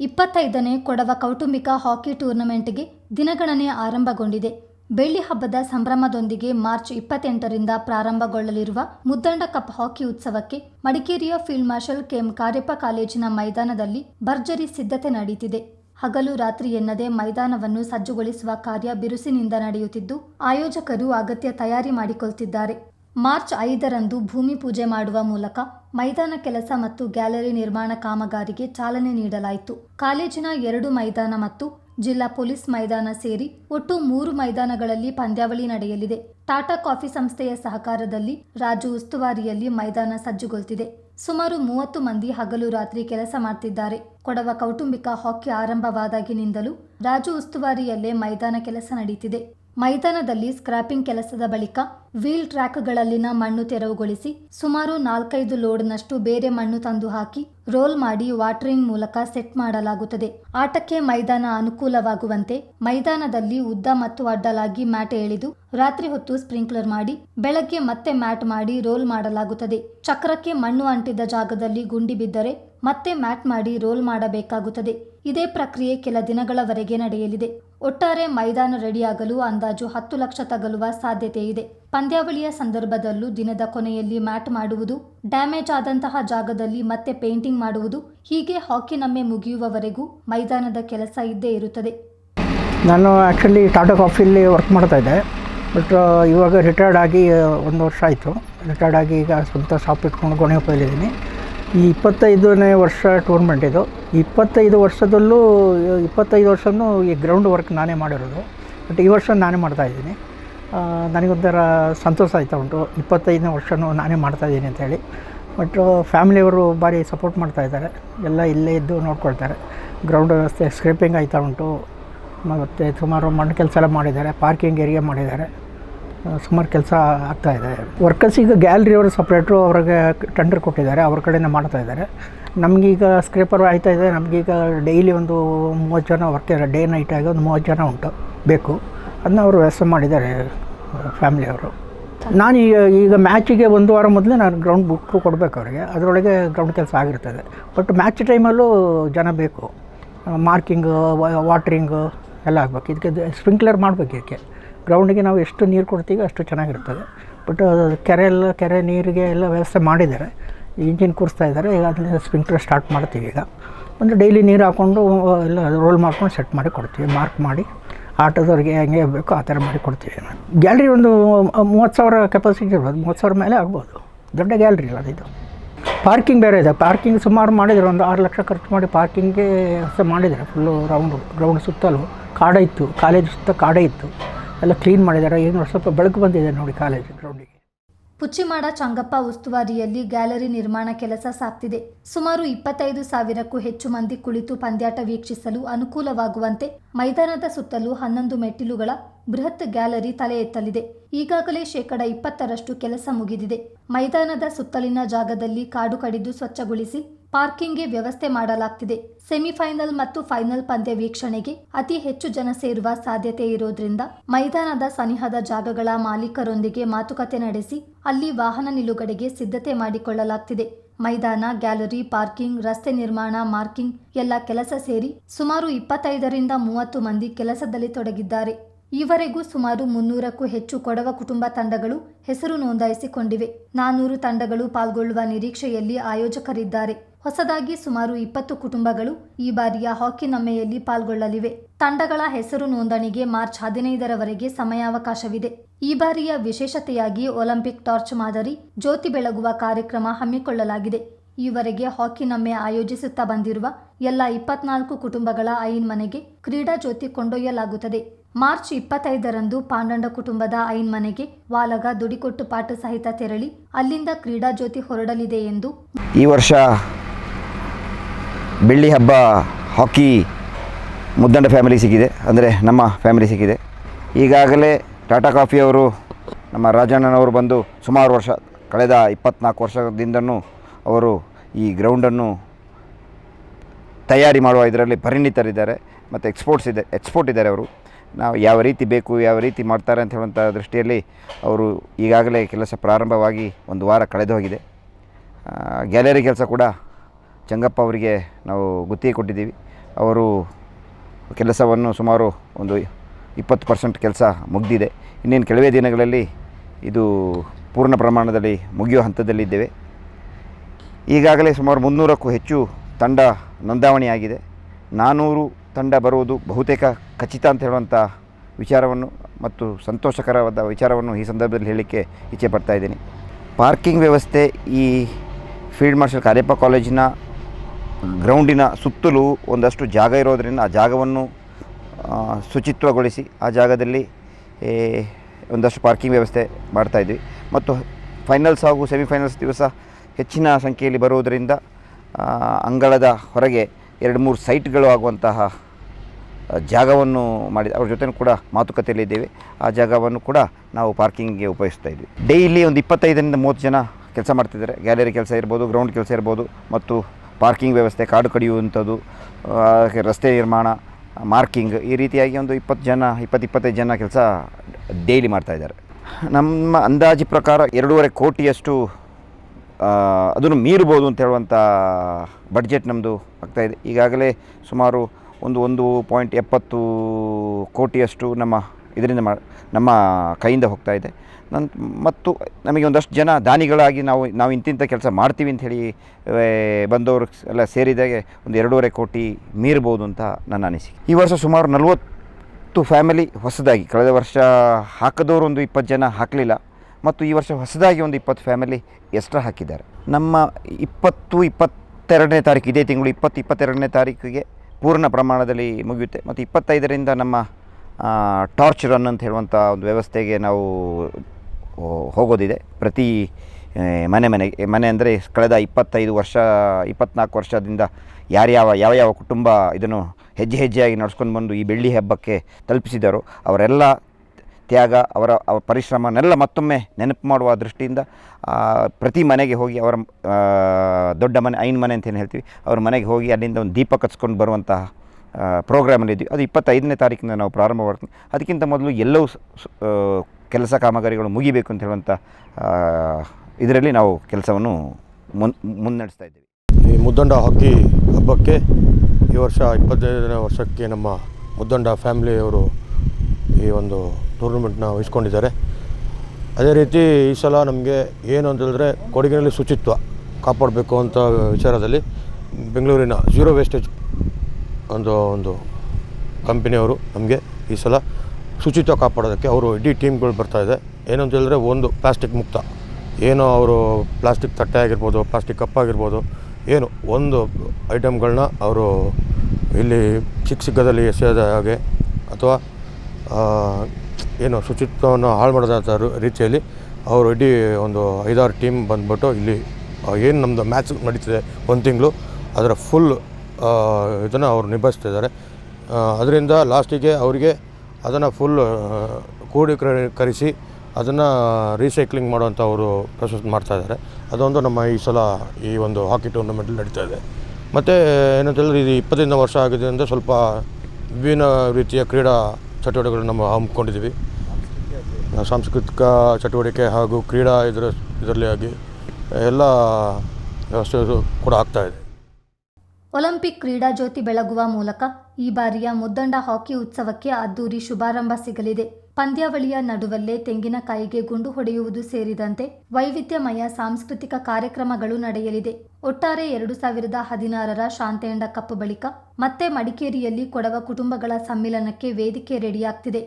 ಇಪ್ಪತ್ತೈದನೇ ಕೊಡವ ಕೌಟುಂಬಿಕ ಹಾಕಿ ಟೂರ್ನಮೆಂಟ್ಗೆ ದಿನಗಣನೆ ಆರಂಭಗೊಂಡಿದೆ. ಬೆಳ್ಳಿ ಹಬ್ಬದ ಸಂಭ್ರಮದೊಂದಿಗೆ ಮಾರ್ಚ್ ಇಪ್ಪತ್ತೆಂಟರಿಂದ ಪ್ರಾರಂಭಗೊಳ್ಳಲಿರುವ ಮುದ್ದಂಡ ಕಪ್ ಹಾಕಿ ಉತ್ಸವಕ್ಕೆ ಮಡಿಕೇರಿಯ ಫೀಲ್ಡ್ ಮಾರ್ಷಲ್ ಕೆಎಂ ಕಾರ್ಯಪ್ಪ ಕಾಲೇಜಿನ ಮೈದಾನದಲ್ಲಿ ಭರ್ಜರಿ ಸಿದ್ಧತೆ ನಡೆಯುತ್ತಿದೆ. ಹಗಲು ರಾತ್ರಿ ಎನ್ನದೆ ಮೈದಾನವನ್ನು ಸಜ್ಜುಗೊಳಿಸುವ ಕಾರ್ಯ ಬಿರುಸಿನಿಂದ ನಡೆಯುತ್ತಿದ್ದು, ಆಯೋಜಕರು ಅಗತ್ಯ ತಯಾರಿ ಮಾಡಿಕೊಳ್ತಿದ್ದಾರೆ. ಮಾರ್ಚ್ ಐದರಂದು ಭೂಮಿ ಪೂಜೆ ಮಾಡುವ ಮೂಲಕ ಮೈದಾನ ಕೆಲಸ ಮತ್ತು ಗ್ಯಾಲರಿ ನಿರ್ಮಾಣ ಕಾಮಗಾರಿಗೆ ಚಾಲನೆ ನೀಡಲಾಯಿತು. ಕಾಲೇಜಿನ ಎರಡು ಮೈದಾನ ಮತ್ತು ಜಿಲ್ಲಾ ಪೊಲೀಸ್ ಮೈದಾನ ಸೇರಿ ಒಟ್ಟು ಮೂರು ಮೈದಾನಗಳಲ್ಲಿ ಪಂದ್ಯಾವಳಿ ನಡೆಯಲಿದೆ. ಟಾಟಾ ಕಾಫಿ ಸಂಸ್ಥೆಯ ಸಹಕಾರದಲ್ಲಿ ರಾಜು ಉಸ್ತುವಾರಿಯಲ್ಲಿ ಮೈದಾನ ಸಜ್ಜುಗೊಳ್ತಿದೆ. ಸುಮಾರು ಮೂವತ್ತು ಮಂದಿ ಹಗಲು ರಾತ್ರಿ ಕೆಲಸ ಮಾಡ್ತಿದ್ದಾರೆ. ಕೊಡವ ಕೌಟುಂಬಿಕ ಹಾಕಿ ಆರಂಭವಾದಾಗಿನಿಂದಲೂ ರಾಜು ಉಸ್ತುವಾರಿಯಲ್ಲೇ ಮೈದಾನ ಕೆಲಸ ನಡೀತಿದೆ. ಮೈದಾನದಲ್ಲಿ ಸ್ಕ್ರಾಪಿಂಗ್ ಕೆಲಸದ ಬಳಿಕ ವೀಲ್ ಟ್ರ್ಯಾಕ್ಗಳಲ್ಲಿನ ಮಣ್ಣು ತೆರವುಗೊಳಿಸಿ ಸುಮಾರು ನಾಲ್ಕೈದು ಲೋಡ್ನಷ್ಟು ಬೇರೆ ಮಣ್ಣು ತಂದು ಹಾಕಿ ರೋಲ್ ಮಾಡಿ ವಾಟರಿಂಗ್ ಮೂಲಕ ಸೆಟ್ ಮಾಡಲಾಗುತ್ತದೆ. ಆಟಕ್ಕೆ ಮೈದಾನ ಅನುಕೂಲವಾಗುವಂತೆ ಮೈದಾನದಲ್ಲಿ ಉದ್ದ ಮತ್ತು ಅಡ್ಡಲಾಗಿ ಮ್ಯಾಟ್ ಎಳೆದು ರಾತ್ರಿ ಹೊತ್ತು ಸ್ಪ್ರಿಂಕ್ಲರ್ ಮಾಡಿ, ಬೆಳಗ್ಗೆ ಮತ್ತೆ ಮ್ಯಾಟ್ ಮಾಡಿ ರೋಲ್ ಮಾಡಲಾಗುತ್ತದೆ. ಚಕ್ರಕ್ಕೆ ಮಣ್ಣು ಅಂಟಿದ ಜಾಗದಲ್ಲಿ ಗುಂಡಿ ಬಿದ್ದರೆ ಮತ್ತೆ ಮ್ಯಾಟ್ ಮಾಡಿ ರೋಲ್ ಮಾಡಬೇಕಾಗುತ್ತದೆ. ಇದೇ ಪ್ರಕ್ರಿಯೆ ಕೆಲ ದಿನಗಳವರೆಗೆ ನಡೆಯಲಿದೆ. ಒಟ್ಟಾರೆ ಮೈದಾನ ರೆಡಿಯಾಗಲು ಅಂದಾಜು ಹತ್ತು ಲಕ್ಷ ತಗಲುವ ಸಾಧ್ಯತೆ ಇದೆ. ಪಂದ್ಯಾವಳಿಯ ಸಂದರ್ಭದಲ್ಲೂ ದಿನದ ಕೊನೆಯಲ್ಲಿ ಮ್ಯಾಟ್ ಮಾಡುವುದು, ಡ್ಯಾಮೇಜ್ ಆದಂತಹ ಜಾಗದಲ್ಲಿ ಮತ್ತೆ ಪೇಂಟಿಂಗ್ ಮಾಡುವುದು, ಹೀಗೆ ಹಾಕಿ ನಮ್ಮೆ ಮುಗಿಯುವವರೆಗೂ ಮೈದಾನದ ಕೆಲಸ ಇದ್ದೇ ಇರುತ್ತದೆ. ನಾನು ಆ್ಯಕ್ಚುಲಿ ಟಾಟಾ ಕಾಫಿಲಿ ವರ್ಕ್ ಮಾಡ್ತಾ ಇದ್ದೆ. ಬಟ್ ಇವಾಗ ರಿಟೈರ್ಡ್ ಆಗಿ ಒಂದು ವರ್ಷ ಆಯಿತು. ರಿಟೈರ್ಡ್ ಆಗಿ ಈಗ ಸ್ವಂತ ಶಾಪ್ ಇಟ್ಕೊಂಡು ಗೊಣೆಪಲ್ಲಿದ್ದೀನಿ ಈ ಇಪ್ಪತ್ತೈದನೇ ವರ್ಷ ಟೂರ್ನಮೆಂಟ್ ಇದು. ಇಪ್ಪತ್ತೈದು ವರ್ಷದಲ್ಲೂ, ಇಪ್ಪತ್ತೈದು ವರ್ಷವೂ ಈ ಗ್ರೌಂಡ್ ವರ್ಕ್ ನಾನೇ ಮಾಡಿರೋದು. ಬಟ್ ಈ ವರ್ಷ ನಾನೇ ಮಾಡ್ತಾಯಿದ್ದೀನಿ ನನಗೊಂಥರ ಸಂತೋಷ ಆಯ್ತಾ ಉಂಟು. ಇಪ್ಪತ್ತೈದನೇ ವರ್ಷವೂ ನಾನೇ ಮಾಡ್ತಾಯಿದ್ದೀನಿ ಅಂತೇಳಿ ಬಟ್ ಫ್ಯಾಮಿಲಿಯವರು ಭಾರಿ ಸಪೋರ್ಟ್ ಮಾಡ್ತಾ ಇದ್ದಾರೆ. ಎಲ್ಲ ಇಲ್ಲೇ ಇದ್ದು ನೋಡ್ಕೊಳ್ತಾರೆ. ಗ್ರೌಂಡ್ ವ್ಯವಸ್ಥೆ ಸ್ಕ್ರೇಪಿಂಗ್ ಆಯ್ತಾ ಉಂಟು. ಮತ್ತು ಸುಮಾರು ಮಣ್ಣು ಕೆಲಸ ಎಲ್ಲ ಮಾಡಿದ್ದಾರೆ. ಪಾರ್ಕಿಂಗ್ ಏರಿಯಾ ಮಾಡಿದ್ದಾರೆ. ಸುಮಾರು ಕೆಲಸ ಆಗ್ತಾಯಿದೆ ವರ್ಕರ್ಸ್ ಈಗ ಗ್ಯಾಲ್ರಿಯವರು ಸಪ್ರೇಟ್ರು ಅವ್ರಿಗೆ ಟೆಂಡರ್ ಕೊಟ್ಟಿದ್ದಾರೆ. ಅವ್ರ ಕಡೆಯೇ ಮಾಡ್ತಾ ಇದ್ದಾರೆ. ನಮಗೀಗ ಸ್ಕ್ರೇಪರ್ ಆಯ್ತಾ ಇದೆ. ನಮಗೀಗ ಡೈಲಿ ಒಂದು ಮೂವತ್ತು ಜನ ವರ್ಕ್ ಡೇ ನೈಟ್ ಆಗಿ ಒಂದು ಮೂವತ್ತು ಜನ ಉಂಟು. ಬೇಕು. ಅದನ್ನ ಅವರು ವ್ಯವಸ್ಥೆ ಮಾಡಿದ್ದಾರೆ ಫ್ಯಾಮಿಲಿಯವರು ನಾನು ಈಗ ಈಗ ಮ್ಯಾಚಿಗೆ ಒಂದು ವಾರ ಮೊದಲೇ ನಾನು ಗ್ರೌಂಡ್ ಬುಕ್ ಕೊಡಬೇಕು ಅವರಿಗೆ. ಅದರೊಳಗೆ ಗ್ರೌಂಡ್ ಕೆಲಸ ಆಗಿರ್ತದೆ. ಬಟ್ ಮ್ಯಾಚ್ ಟೈಮಲ್ಲೂ ಜನ ಬೇಕು. ಮಾರ್ಕಿಂಗು ವಾಟ್ರಿಂಗು ಎಲ್ಲ ಆಗಬೇಕು. ಇದಕ್ಕೆ ಸ್ಪ್ರಿಂಕ್ಲರ್ ಮಾಡಬೇಕು ಇದಕ್ಕೆ ಗ್ರೌಂಡಿಗೆ ನಾವು ಎಷ್ಟು ನೀರು ಕೊಡ್ತೀವಿ ಅಷ್ಟು ಚೆನ್ನಾಗಿರ್ತದೆ. ಬಟ್ ಕೆರೆ ಎಲ್ಲ ಕೆರೆ ನೀರಿಗೆ ಎಲ್ಲ ವ್ಯವಸ್ಥೆ ಮಾಡಿದ್ದಾರೆ. ಇಂಜಿನ್ ಕೂರಿಸ್ತಾ ಇದ್ದಾರೆ. ಈಗ ಅದನ್ನ ಸ್ಪ್ರಿಂಕ್ಲರ್ ಸ್ಟಾರ್ಟ್ ಮಾಡ್ತೀವಿ ಈಗ. ಒಂದು ಡೈಲಿ ನೀರು ಹಾಕ್ಕೊಂಡು ಎಲ್ಲ ರೋಲ್ ಮಾಡ್ಕೊಂಡು ಸೆಟ್ ಮಾಡಿ ಕೊಡ್ತೀವಿ. ಮಾರ್ಕ್ ಮಾಡಿ ಆಟೋದವ್ರಿಗೆ ಹೆಂಗೆ ಬೇಕು ಆ ಥರ ಮಾಡಿ ಕೊಡ್ತೀವಿ. ಗ್ಯಾಲ್ರಿ ಒಂದು ಮೂವತ್ತು ಸಾವಿರ ಕೆಪಾಸಿಟಿ ಇರ್ಬೋದು. ಮೂವತ್ತು ಸಾವಿರ ಮೇಲೆ ಆಗ್ಬೋದು. ದೊಡ್ಡ ಗ್ಯಾಲ್ರಿ ಅಲ್ಲ ಇದು. ಪಾರ್ಕಿಂಗ್ ಬೇರೆ ಇದೆ. ಪಾರ್ಕಿಂಗ್ ಸುಮಾರು ಮಾಡಿದ್ರು ಒಂದು ಆರು ಲಕ್ಷ ಖರ್ಚು ಮಾಡಿ ಪಾರ್ಕಿಂಗ್ಗೆ ಮಾಡಿದ್ದಾರೆ. ಫುಲ್ಲು ರೌಂಡು ಗ್ರೌಂಡ್ ಸುತ್ತಲೂ ಕಾಡ ಇತ್ತು. ಕಾಲೇಜ್ ಸುತ್ತ ಕಾಡೇ ಇತ್ತು. ಎಲ್ಲ ಕ್ಲೀನ್ ಮಾಡಿದ್ದಾರೆ. ಏನು ಸ್ವಲ್ಪ ಬೆಳಕು ಬಂದಿದೆ ನೋಡಿ ಕಾಲೇಜ್ ಗ್ರೌಂಡಿಗೆ ಪುಚ್ಚಿಮಾಡ ಚಂಗಪ್ಪ ಉಸ್ತುವಾರಿಯಲ್ಲಿ ಗ್ಯಾಲರಿ ನಿರ್ಮಾಣ ಕೆಲಸ ಸಾಗ್ತಿದೆ ಸುಮಾರು ಇಪ್ಪತ್ತೈದು ಸಾವಿರಕ್ಕೂ ಹೆಚ್ಚು ಮಂದಿ ಕುಳಿತು ಪಂದ್ಯಾಟ ವೀಕ್ಷಿಸಲು ಅನುಕೂಲವಾಗುವಂತೆ ಮೈದಾನದ ಸುತ್ತಲೂ ಹನ್ನೊಂದು ಮೆಟ್ಟಿಲುಗಳ ಬೃಹತ್ ಗ್ಯಾಲರಿ ತಲೆ ಎತ್ತಲಿದೆ. ಈಗಾಗಲೇ ಶೇಕಡ ಇಪ್ಪತ್ತರಷ್ಟು ಕೆಲಸ ಮುಗಿದಿದೆ. ಮೈದಾನದ ಸುತ್ತಲಿನ ಜಾಗದಲ್ಲಿ ಕಾಡು ಕಡಿದು ಸ್ವಚ್ಛಗೊಳಿಸಿ ಪಾರ್ಕಿಂಗ್ಗೆ ವ್ಯವಸ್ಥೆ ಮಾಡಲಾಗ್ತಿದೆ. ಸೆಮಿಫೈನಲ್ ಮತ್ತು ಫೈನಲ್ ಪಂದ್ಯ ವೀಕ್ಷಣೆಗೆ ಅತಿ ಹೆಚ್ಚು ಜನ ಸೇರುವ ಸಾಧ್ಯತೆ ಇರೋದ್ರಿಂದ ಮೈದಾನದ ಸನಿಹದ ಜಾಗಗಳ ಮಾಲೀಕರೊಂದಿಗೆ ಮಾತುಕತೆ ನಡೆಸಿ ಅಲ್ಲಿ ವಾಹನ ನಿಲುಗಡೆಗೆ ಸಿದ್ಧತೆ ಮಾಡಿಕೊಳ್ಳಲಾಗ್ತಿದೆ. ಮೈದಾನ, ಗ್ಯಾಲರಿ, ಪಾರ್ಕಿಂಗ್, ರಸ್ತೆ ನಿರ್ಮಾಣ, ಮಾರ್ಕಿಂಗ್ ಎಲ್ಲ ಕೆಲಸ ಸೇರಿ ಸುಮಾರು ಇಪ್ಪತ್ತೈದರಿಂದ ಮೂವತ್ತು ಮಂದಿ ಕೆಲಸದಲ್ಲಿ ತೊಡಗಿದ್ದಾರೆ. ಈವರೆಗೂ ಸುಮಾರು ಮುನ್ನೂರಕ್ಕೂ ಹೆಚ್ಚು ಕೊಡವ ಕುಟುಂಬ ತಂಡಗಳು ಹೆಸರು ನೋಂದಾಯಿಸಿಕೊಂಡಿವೆ. ನಾನೂರು ತಂಡಗಳು ಪಾಲ್ಗೊಳ್ಳುವ ನಿರೀಕ್ಷೆಯಲ್ಲಿ ಆಯೋಜಕರಿದ್ದಾರೆ. ಹೊಸದಾಗಿ ಸುಮಾರು ಇಪ್ಪತ್ತು ಕುಟುಂಬಗಳು ಈ ಬಾರಿಯ ಹಾಕಿ ನಮ್ಮೆಯಲ್ಲಿ ಪಾಲ್ಗೊಳ್ಳಲಿವೆ. ತಂಡಗಳ ಹೆಸರು ನೋಂದಣಿಗೆ ಮಾರ್ಚ್ ಹದಿನೈದರವರೆಗೆ ಸಮಯಾವಕಾಶವಿದೆ. ಈ ಬಾರಿಯ ವಿಶೇಷತೆಯಾಗಿ ಒಲಿಂಪಿಕ್ ಟಾರ್ಚ್ ಮಾದರಿ, ಜ್ಯೋತಿ ಬೆಳಗುವ ಕಾರ್ಯಕ್ರಮ ಹಮ್ಮಿಕೊಳ್ಳಲಾಗಿದೆ. ಈವರೆಗೆ ಹಾಕಿ ನಮ್ಮೆ ಆಯೋಜಿಸುತ್ತಾ ಬಂದಿರುವ ಎಲ್ಲ ಇಪ್ಪತ್ನಾಲ್ಕು ಕುಟುಂಬಗಳ ಐನ್ ಮನೆಗೆ ಕ್ರೀಡಾ ಜ್ಯೋತಿ ಕೊಂಡೊಯ್ಯಲಾಗುತ್ತದೆ. ಮಾರ್ಚ್ ಇಪ್ಪತ್ತೈದರಂದು ಪಾಂಡಂಡ ಕುಟುಂಬದ ಐನ್ ಮನೆಗೆ ವಾಲಗ ದುಡಿಕೊಟ್ಟು ಪಾಠ ಸಹಿತ ತೆರಳಿ ಅಲ್ಲಿಂದ ಕ್ರೀಡಾ ಜ್ಯೋತಿ ಹೊರಡಲಿದೆ ಎಂದು ಈ ವರ್ಷ ಬೆಳ್ಳಿ ಹಬ್ಬ ಹಾಕಿ ಮುದ್ದಂಡ ಫ್ಯಾಮಿಲಿ ಸಿಕ್ಕಿದೆ. ಅಂದರೆ ನಮ್ಮ ಫ್ಯಾಮಿಲಿ ಸಿಕ್ಕಿದೆ. ಈಗಾಗಲೇ ಟಾಟಾ ಕಾಫಿಯವರು ನಮ್ಮ ರಾಜಣ್ಣನವರು ಬಂದು ಸುಮಾರು ವರ್ಷ, ಕಳೆದ ಇಪ್ಪತ್ನಾಲ್ಕು ವರ್ಷದಿಂದನೂ ಅವರು ಈ ಗ್ರೌಂಡನ್ನು ತಯಾರಿ ಮಾಡುವ ಇದರಲ್ಲಿ ಪರಿಣಿತರಿದ್ದಾರೆ. ಮತ್ತು ಎಕ್ಸ್ಪೋರ್ಟ್ಸ್ ಇದೆ ಎಕ್ಸ್ಪೋರ್ಟ್ ಇದ್ದಾರೆ ಅವರು. ನಾವು ಯಾವ ರೀತಿ ಬೇಕು, ಯಾವ ರೀತಿ ಮಾಡ್ತಾರೆ ಅಂತ ಹೇಳುವಂಥ ದೃಷ್ಟಿಯಲ್ಲಿ ಅವರು ಈಗಾಗಲೇ ಕೆಲಸ ಪ್ರಾರಂಭವಾಗಿ ಒಂದು ವಾರ ಕಳೆದು ಹೋಗಿದೆ. ಗ್ಯಾಲರಿ ಕೆಲಸ ಕೂಡ ಚಂಗಪ್ಪ ಅವರಿಗೆ ನಾವು ಗುತ್ತಿಗೆ ಕೊಟ್ಟಿದ್ದೀವಿ. ಅವರು ಕೆಲಸವನ್ನು ಸುಮಾರು ಒಂದು ಇಪ್ಪತ್ತು ಪರ್ಸೆಂಟ್ ಕೆಲಸ ಮುಗಿದಿದೆ. ಇನ್ನೇನು ಕೆಲವೇ ದಿನಗಳಲ್ಲಿ ಇದು ಪೂರ್ಣ ಪ್ರಮಾಣದಲ್ಲಿ ಮುಗಿಯುವ ಹಂತದಲ್ಲಿದ್ದೇವೆ ಈಗಾಗಲೇ ಸುಮಾರು ಮುನ್ನೂರಕ್ಕೂ ಹೆಚ್ಚು ತಂಡ ನೋಂದಾವಣಿಯಾಗಿದೆ ನಾನ್ನೂರು ತಂಡ ಬರುವುದು ಬಹುತೇಕ ಖಚಿತ ಅಂತ ಹೇಳುವಂಥ ವಿಚಾರವನ್ನು ಮತ್ತು ಸಂತೋಷಕರವಾದ ವಿಚಾರವನ್ನು ಈ ಸಂದರ್ಭದಲ್ಲಿ ಹೇಳಲಿಕ್ಕೆ ಇಚ್ಛೆ ಪಡ್ತಾ ಇದ್ದೀನಿ. ಪಾರ್ಕಿಂಗ್ ವ್ಯವಸ್ಥೆ ಈ ಫೀಲ್ಡ್ ಮಾರ್ಷಲ್ ಕಾರ್ಯಪ್ಪ ಕಾಲೇಜಿನ ಗ್ರೌಂಡಿನ ಸುತ್ತಲೂ ಒಂದಷ್ಟು ಜಾಗ ಇರೋದರಿಂದ ಆ ಜಾಗವನ್ನು ಶುಚಿತ್ವಗೊಳಿಸಿ ಆ ಜಾಗದಲ್ಲಿ ಒಂದಷ್ಟು ಪಾರ್ಕಿಂಗ್ ವ್ಯವಸ್ಥೆ ಮಾಡ್ತಾಯಿದ್ವಿ ಮತ್ತು ಫೈನಲ್ಸ್ ಹಾಗೂ ಸೆಮಿಫೈನಲ್ಸ್ ದಿವಸ ಹೆಚ್ಚಿನ ಸಂಖ್ಯೆಯಲ್ಲಿ ಬರುವುದರಿಂದ ಅಂಗಳದ ಹೊರಗೆ ಎರಡು ಮೂರು ಸೈಟ್ಗಳು ಆಗುವಂತಹ ಜಾಗವನ್ನು ಮಾಡಿದ, ಅವ್ರ ಜೊತೆ ಕೂಡ ಮಾತುಕತೆಯಲ್ಲಿದ್ದೇವೆ ಆ ಜಾಗವನ್ನು ಕೂಡ ನಾವು ಪಾರ್ಕಿಂಗ್ಗೆ ಉಪಯೋಗಿಸ್ತಾ ಇದ್ವಿ. ಡೈಲಿ ಒಂದು ಇಪ್ಪತ್ತೈದರಿಂದ ಮೂವತ್ತು ಜನ ಕೆಲಸ ಮಾಡ್ತಿದ್ದಾರೆ. ಗ್ಯಾಲರಿ ಕೆಲಸ ಇರ್ಬೋದು, ಗ್ರೌಂಡ್ ಕೆಲಸ ಇರ್ಬೋದು, ಮತ್ತು ಪಾರ್ಕಿಂಗ್ ವ್ಯವಸ್ಥೆ, ಕಾಡು ಕಡಿಯುವಂಥದ್ದು ರಸ್ತೆ ನಿರ್ಮಾಣ, ಮಾರ್ಕಿಂಗ್ ಈ ರೀತಿಯಾಗಿ ಒಂದು ಇಪ್ಪತ್ತು ಜನ ಇಪ್ಪತ್ತು ಇಪ್ಪತ್ತೈದು ಜನ ಕೆಲಸ ಡೈಲಿ ಮಾಡ್ತಾಯಿದ್ದಾರೆ ನಮ್ಮ ಅಂದಾಜು ಪ್ರಕಾರ ಎರಡೂವರೆ ಕೋಟಿಯಷ್ಟು ಅದನ್ನು ಮೀರ್ಬೋದು ಅಂತ ಹೇಳುವಂಥ ಬಡ್ಜೆಟ್ ನಮ್ಮದು ಆಗ್ತಾಯಿದೆ ಈಗಾಗಲೇ ಸುಮಾರು ಒಂದು ಒಂದು ಪಾಯಿಂಟ್ ಎಪ್ಪತ್ತು ಕೋಟಿಯಷ್ಟು ನಮ್ಮ ಇದರಿಂದ ಮಾ, ನಮ್ಮ ಕೈಯಿಂದ ಹೋಗ್ತಾ ಇದೆ. ನನ್, ಮತ್ತು ನಮಗೆ ಒಂದಷ್ಟು ಜನ ದಾನಿಗಳಾಗಿ ನಾವು ನಾವು ಇಂತಿಂಥ ಕೆಲಸ ಮಾಡ್ತೀವಿ ಅಂತ ಹೇಳಿ ಬಂದವರು ಎಲ್ಲ ಸೇರಿದಾಗೆ ಒಂದು ಎರಡೂವರೆ ಕೋಟಿ ಮೀರ್ಬೋದು ಅಂತ ನನ್ನ ಅನಿಸಿಕೆ. ಈ ವರ್ಷ ಸುಮಾರು ನಲವತ್ತು ಫ್ಯಾಮಿಲಿ ಹೊಸದಾಗಿ, ಕಳೆದ ವರ್ಷ ಹಾಕದವರು ಒಂದು ಇಪ್ಪತ್ತು ಜನ ಹಾಕಲಿಲ್ಲ, ಮತ್ತು ಈ ವರ್ಷ ಹೊಸದಾಗಿ ಒಂದು ಇಪ್ಪತ್ತು ಫ್ಯಾಮಿಲಿ ಎಕ್ಸ್ಟ್ರಾ ಹಾಕಿದ್ದಾರೆ. ನಮ್ಮ ಇಪ್ಪತ್ತು, ಇಪ್ಪತ್ತೆರಡನೇ ತಾರೀಕು, ಇದೇ ತಿಂಗಳು ಇಪ್ಪತ್ತು, ಇಪ್ಪತ್ತೆರಡನೇ ತಾರೀಕಿಗೆ ಪೂರ್ಣ ಪ್ರಮಾಣದಲ್ಲಿ ಮುಗಿಯುತ್ತೆ. ಮತ್ತು ಇಪ್ಪತ್ತೈದರಿಂದ ನಮ್ಮ ಟಾರ್ಚ್ ರನ್ ಅಂತ ಹೇಳುವಂಥ ಒಂದು ವ್ಯವಸ್ಥೆಗೆ ನಾವು ಹೋಗೋದಿದೆ. ಪ್ರತಿ ಮನೆ ಮನೆಗೆ ಮನೆ ಅಂದರೆ ಕಳೆದ ಇಪ್ಪತ್ತೈದು ವರ್ಷ, ಇಪ್ಪತ್ನಾಲ್ಕು ವರ್ಷದಿಂದ ಯಾರ್ಯಾವ ಯಾವ ಯಾವ ಕುಟುಂಬ ಇದನ್ನು ಹೆಜ್ಜೆ ಹೆಜ್ಜೆಯಾಗಿ ನಡ್ಸ್ಕೊಂಡು ಬಂದು ಈ ಬೆಳ್ಳಿ ಹಬ್ಬಕ್ಕೆ ತಲುಪಿಸಿದರು ಅವರೆಲ್ಲ ತ್ಯಾಗ, ಅವರ ಅವರ ಪರಿಶ್ರಮನೆಲ್ಲ ಮತ್ತೊಮ್ಮೆ ನೆನಪು ಮಾಡುವ ದೃಷ್ಟಿಯಿಂದ ಪ್ರತಿ ಮನೆಗೆ ಹೋಗಿ ಅವರ ದೊಡ್ಡ ಮನೆ, ಐನ್ ಮನೆ ಅಂತ ಏನು ಹೇಳ್ತೀವಿ, ಅವ್ರ ಮನೆಗೆ ಹೋಗಿ ಅಲ್ಲಿಂದ ಒಂದು ದೀಪ ಕಚ್ಕೊಂಡು ಬರುವಂತಹ ಪ್ರೋಗ್ರಾಮಲ್ಲಿ ಇದ್ವಿ ಅದು ಇಪ್ಪತ್ತೈದನೇ ತಾರೀಕಿಂದ ನಾವು ಪ್ರಾರಂಭ ಮಾಡ್ತೀವಿ ಅದಕ್ಕಿಂತ ಮೊದಲು ಎಲ್ಲವೂ ಕೆಲಸ ಕಾಮಗಾರಿಗಳು ಮುಗಿಬೇಕು ಅಂತ ಹೇಳುವಂಥ ಇದರಲ್ಲಿ ನಾವು ಕೆಲಸವನ್ನು ಮುನ್, ಮುನ್ನಡೆಸ್ತಾ ಇದ್ದೀವಿ. ಈ ಮುದ್ದಂಡ ಹಾಕಿ ಹಬ್ಬಕ್ಕೆ ಈ ವರ್ಷ ಇಪ್ಪತ್ತೈದನೇ ವರ್ಷಕ್ಕೆ ನಮ್ಮ ಮುದ್ದಂಡ ಫ್ಯಾಮಿಲಿಯವರು ಈ ಒಂದು ಟೂರ್ನಮೆಂಟ್ನ ವಹಿಸ್ಕೊಂಡಿದ್ದಾರೆ. ಅದೇ ರೀತಿ ಈ ಸಲ ನಮಗೆ ಏನು ಅಂತ ಹೇಳಿದ್ರೆ ಕೊಡಗಿನಲ್ಲಿ ಶುಚಿತ್ವ ಕಾಪಾಡಬೇಕು ಅಂತ ವಿಚಾರದಲ್ಲಿ ಬೆಂಗಳೂರಿನ ಝೀರೋ ವೇಸ್ಟೇಜ್ ಒಂದು ಒಂದು ಕಂಪನಿಯವರು ನಮಗೆ ಈ ಸಲ ಶುಚಿತ್ವ ಕಾಪಾಡೋದಕ್ಕೆ ಅವರು ಇಡೀ ಟೀಮ್ಗಳು ಬರ್ತಾ ಇದೆ. ಏನಂತ ಹೇಳಿದ್ರೆ ಒಂದು ಪ್ಲಾಸ್ಟಿಕ್ ಮುಕ್ತ. ಏನು ಅವರು ಪ್ಲಾಸ್ಟಿಕ್ ತಟ್ಟೆ ಆಗಿರ್ಬೋದು, ಪ್ಲಾಸ್ಟಿಕ್ ಕಪ್ ಆಗಿರ್ಬೋದು, ಏನು ಒಂದು ಐಟಮ್ಗಳನ್ನ ಅವರು ಇಲ್ಲಿ ಚಿಕ್ಕ ಸಿಕ್ಕದಲ್ಲಿ ಎಸೆಯೋದ ಹಾಗೆ ಅಥವಾ ಏನು ಶುಚಿತ್ವವನ್ನು ಹಾಳು ಮಾಡೋದಂಥ ರೀತಿಯಲ್ಲಿ ಅವರು ಇಡೀ ಒಂದು ಐದಾರು ಟೀಮ್ ಬಂದ್ಬಿಟ್ಟು ಇಲ್ಲಿ ಏನು ನಮ್ಮದು ಮ್ಯಾಚ್ ನಡೀತಿದೆ ಒಂದು ತಿಂಗಳು, ಅದರ ಫುಲ್ ಇದನ್ನು ಅವರು ನಿಭಾಯಿಸ್ತಿದ್ದಾರೆ ಅದರಿಂದ ಲಾಸ್ಟಿಗೆ ಅವರಿಗೆ ಅದನ್ನು ಫುಲ್ ಕ್ರೋಢೀಕರಿಸಿ ಅದನ್ನು ರೀಸೈಕ್ಲಿಂಗ್ ಮಾಡುವಂಥ ಅವರು ಪ್ರೊಸೆಸ್ ಮಾಡ್ತಾಯಿದ್ದಾರೆ ಅದೊಂದು ನಮ್ಮ ಈ ಸಲ ಈ ಒಂದು ಹಾಕಿ ಟೂರ್ನಮೆಂಟಲ್ಲಿ ನಡೀತಾ ಇದೆ. ಮತ್ತು ಏನಂತ ಹೇಳಿದ್ರೆ ಇದು ಇಪ್ಪತ್ತೈದನೇ ವರ್ಷ ಆಗಿದ್ದರಿಂದ ಸ್ವಲ್ಪ ವಿಭಿನ್ನ ರೀತಿಯ ಕ್ರೀಡಾ ಚಟುವಟಿಕೆಗಳು ನಮ್ಮ ಹಮ್ಮಿಕೊಂಡಿದ್ದೀವಿ. ಸಾಂಸ್ಕೃತಿಕ ಚಟುವಟಿಕೆ ಹಾಗೂ ಕ್ರೀಡಾ ಇದರ, ಇದರಲ್ಲಿ ಆಗಿ ಎಲ್ಲ ವ್ಯವಸ್ಥೆ ಕೂಡ ಆಗ್ತಾ ಇದೆ. ಒಲಿಂಪಿಕ್ ಕ್ರೀಡಾ ಜ್ಯೋತಿ ಬೆಳಗುವ ಮೂಲಕ ಈ ಬಾರಿಯ ಮುದ್ದಂಡ ಹಾಕಿ ಉತ್ಸವಕ್ಕೆ ಅದ್ದೂರಿ ಶುಭಾರಂಭ ಸಿಗಲಿದೆ. ಪಂದ್ಯಾವಳಿಯ ನಡುವಲ್ಲೇ ತೆಂಗಿನಕಾಯಿಗೆ ಗುಂಡು ಹೊಡೆಯುವುದು ಸೇರಿದಂತೆ ವೈವಿಧ್ಯಮಯ ಸಾಂಸ್ಕೃತಿಕ ಕಾರ್ಯಕ್ರಮಗಳು ನಡೆಯಲಿದೆ. ಒಟ್ಟಾರೆ ಎರಡು ಸಾವಿರದ ಹದಿನಾರರ ಶಾಂತೇಂಡ ಕಪ್ ಬಳಿಕ ಮತ್ತೆ ಮಡಿಕೇರಿಯಲ್ಲಿ ಕೊಡವ ಕುಟುಂಬಗಳ ಸಮ್ಮಿಲನಕ್ಕೆ ವೇದಿಕೆ ರೆಡಿಯಾಗ್ತಿದೆ.